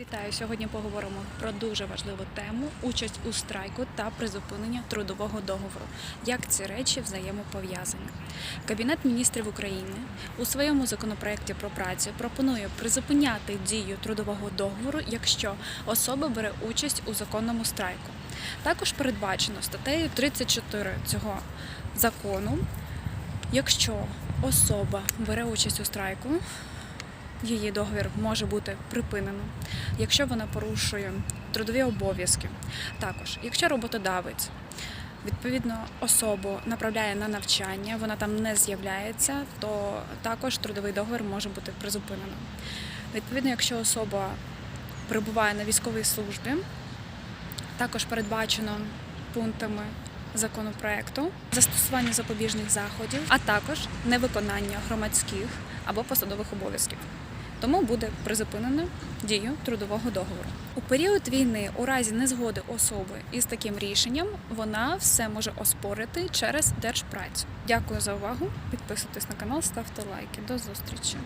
Вітаю! Сьогодні поговоримо про дуже важливу тему участь у страйку та призупинення трудового договору. Як ці речі взаємопов'язані? Кабінет міністрів України у своєму законопроекті про працю пропонує призупиняти дію трудового договору, якщо особа бере участь у законному страйку. Також передбачено статтею 34 цього закону, якщо особа бере участь у страйку, її договір може бути припинено, якщо вона порушує трудові обов'язки. Також, якщо роботодавець відповідно особу направляє на навчання, вона там не з'являється, то також трудовий договір може бути призупинено. Відповідно, якщо особа перебуває на військовій службі, також передбачено пунктами законопроекту застосування запобіжних заходів, а також невиконання громадських або посадових обов'язків. Тому буде призупинено дію трудового договору. У період війни, у разі незгоди особи із таким рішенням, вона все може оспорити через держпрацю. Дякую за увагу. Підписуйтесь на канал, ставте лайки. До зустрічі.